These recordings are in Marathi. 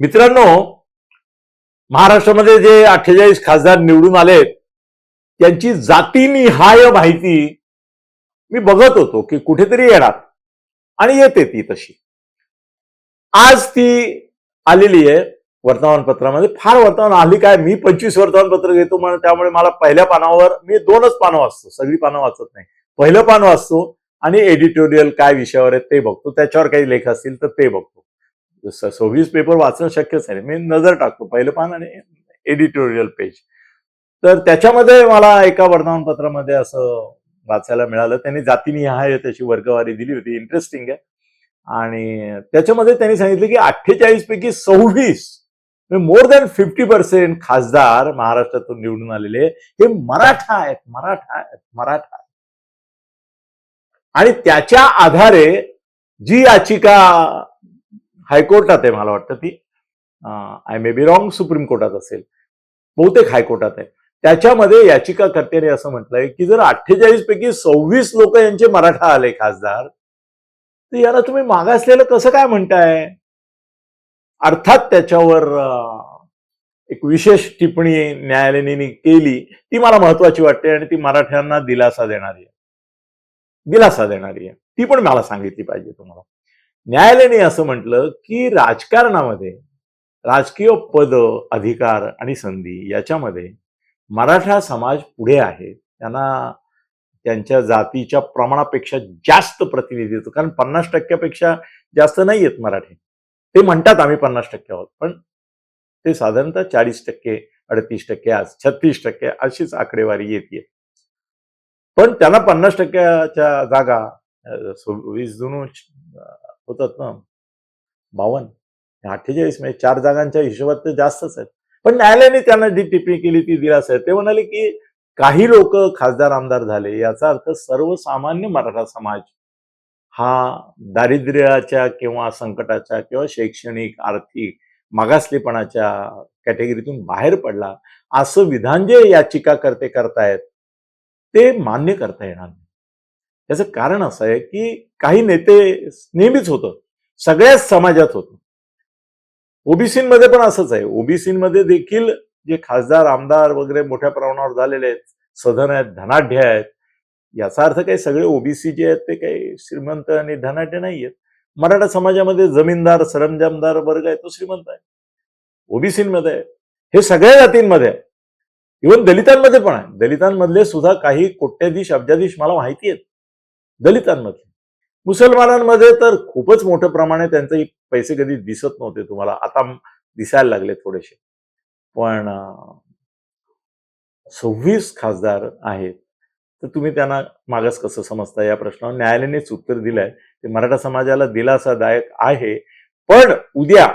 मित्रांनो महाराष्ट्रामध्ये जे अठ्ठेचाळीस खासदार निवडून आलेत त्यांची जातीनिहाय माहिती मी बघत होतो की कुठेतरी येणार आणि येते ती तशी. आज ती आलेली आहे वर्तमानपत्रामध्ये. फार वर्तमान आली काय? मी पंचवीस वर्तमानपत्र घेतो म्हणून त्यामुळे मला पहिल्या पानावर मी दोनच पानं वाचतो. सगळी पानं वाचत नाही. पहिलं पान वाचतो आणि एडिटोरियल काय विषयावर आहे ते बघतो. त्याच्यावर काही लेख असतील तर ते बघतो. सव्वीस पेपर वाचणं शक्यच आहे. मी नजर टाकतो पहिलं पान आणि एडिटोरियल पेज तर त्याच्यामध्ये मला एका वर्तमानपत्रामध्ये असं वाचायला मिळालं. त्यांनी जातीनिहाय त्याची वर्गवारी दिली होती. इंटरेस्टिंग आहे. आणि त्याच्यामध्ये त्यांनी सांगितलं की अठ्ठेचाळीस पैकी सव्वीस मोर दॅन फिफ्टी पर्सेंट खासदार महाराष्ट्रातून निवडून आलेले हे मराठा आहेत मराठा आहेत मराठा आणि त्याच्या आधारे जी याचिका हायकोर्टात आहे मला वाटतं ती. I may be wrong Supreme कोर्टात असेल. बहुतेक हायकोर्टात आहे. त्याच्यामध्ये याचिकाकर्त्याने असं म्हटलंय की जर अठ्ठेचाळीस पैकी सव्वीस लोक यांचे मराठा आले खासदार तर याला तुम्ही मागासलेलं कसं काय म्हणताय? अर्थात त्याच्यावर एक विशेष टिप्पणी न्यायालयाने केली ती मला महत्वाची वाटते आणि ती मराठ्यांना दिलासा देणारी आहे. दिलासा देणारी आहे. ती पण मला सांगितली पाहिजे तुम्हाला. न्यायालयाने असं म्हटलं की राजकारणामध्ये राजकीय पद अधिकार आणि संधी याच्यामध्ये मराठा समाज पुढे आहे. त्यांना त्यांच्या जातीच्या प्रमाणापेक्षा जास्त प्रतिनिधित्व कारण पन्नास टक्क्यापेक्षा जास्त नाही आहेत मराठी. ते म्हणतात आम्ही पन्नास टक्के आहोत पण ते साधारणतः चाळीस टक्के अडतीस टक्के आज छत्तीस टक्के अशीच आकडेवारी येते पण त्यांना पन्नास टक्क्याच्या जागा अं, वीस जुनू होतात ना. बावन्न अठ्ठेचाळीस म्हणजे चार जागांच्या हिशोबात तर जास्तच आहेत. पण न्यायालयाने त्यांना जी टिप्पणी केली ती दिलास आहे. ते म्हणाले की काही लोक खासदार आमदार झाले याचा अर्थ सर्वसामान्य मराठा समाज हा दारिद्र्याच्या किंवा संकटाच्या किंवा शैक्षणिक आर्थिक मागासलेपणाच्या कॅटेगरीतून बाहेर पडला असं विधान जे याचिकाकर्ते करतायत ते मान्य करता येणार याचं कारण असं आहे की काही नेते नेहमीच होतं. सगळ्याच समाजात होतं. ओबीसीमध्ये पण असंच आहे. ओबीसीमध्ये देखील जे खासदार आमदार वगैरे मोठ्या प्रमाणावर झालेले आहेत सधन आहेत धनाढ्य आहेत याचा अर्थ काही सगळे ओबीसी जे आहेत ते काही श्रीमंत आणि धनाढ्य नाही आहेत. मराठा समाजामध्ये जमीनदार सरंजामदार वर्ग आहे तो श्रीमंत आहे. ओबीसीमध्ये आहे. हे सगळ्या जातींमध्ये आहे. इव्हन दलितांमध्ये पण आहे. दलितांमधले सुद्धा काही कोट्याधीश अब्जाधीश मला माहिती आहेत. दलितांमध्ये. मुसलमानांमध्ये तर खूपच मोठ्या प्रमाणे त्यांचे पैसे कधी दिसत नव्हते तुम्हाला. आता दिसायला लागले थोडेसे. पण सव्वीस खासदार आहेत. तर तुम्ही त्यांना मागास कसं समजता? या प्रश्नावर न्यायालयानेच उत्तर दिलंय. ते मराठा समाजाला दिलासादायक आहे. पण उद्या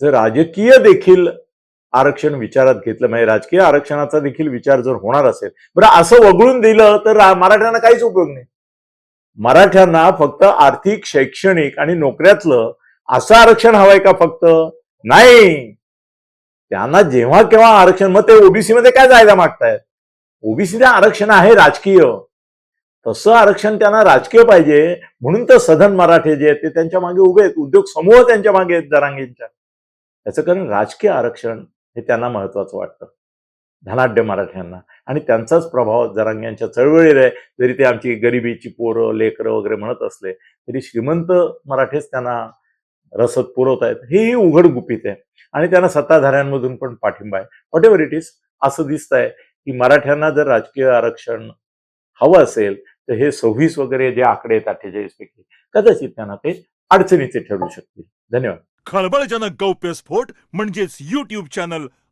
जर राजकीय देखील आरक्षण विचारात घेतलं म्हणजे राजकीय आरक्षणाचा देखील विचार जर होणार असेल बरं असं वगळून दिलं तर मराठ्यांना काहीच उपयोग नाही. मराठ्यांना फक्त आर्थिक शैक्षणिक आणि नोकऱ्यातलं असं आरक्षण हवंय का फक्त? नाही. त्यांना जेव्हा केव्हा आरक्षण मग ते ओबीसी मध्ये काय जायला मागतायत? ओबीसीला आरक्षण आहे राजकीय. तसं आरक्षण त्यांना राजकीय पाहिजे. म्हणून तर सधन मराठे जे आहेत ते त्यांच्या मागे उभे आहेत. उद्योग समूह त्यांच्या मागे आहेत दरांगींच्या. याचं कारण राजकीय आरक्षण हे त्यांना महत्वाचं वाटतं. धनाढ्य मराठ्यांना. आणि त्यांचाच प्रभाव जरांग्यांच्या चळवळीवर आहे. जरी ते आमची गरिबीची पोरं लेकरं वगैरे म्हणत असले तरी श्रीमंत मराठेच त्यांना रसद पुरवत आहेत हेही उघड गुपित आहे. आणि त्यांना सत्ताधाऱ्यांमधून पण पाठिंबा आहे. व्हॉट एव्हर इट इज असं दिसत आहे की मराठ्यांना जर राजकीय आरक्षण हवं असेल तर हे सव्वीस वगैरे जे आकडे आहेत अठ्ठेचाळीस पैकी कदाचित त्यांना ते अडचणीचे ठरू शकतील. धन्यवाद. खळबळजनक गौप्यस्फोट म्हणजेच युट्यूब चॅनल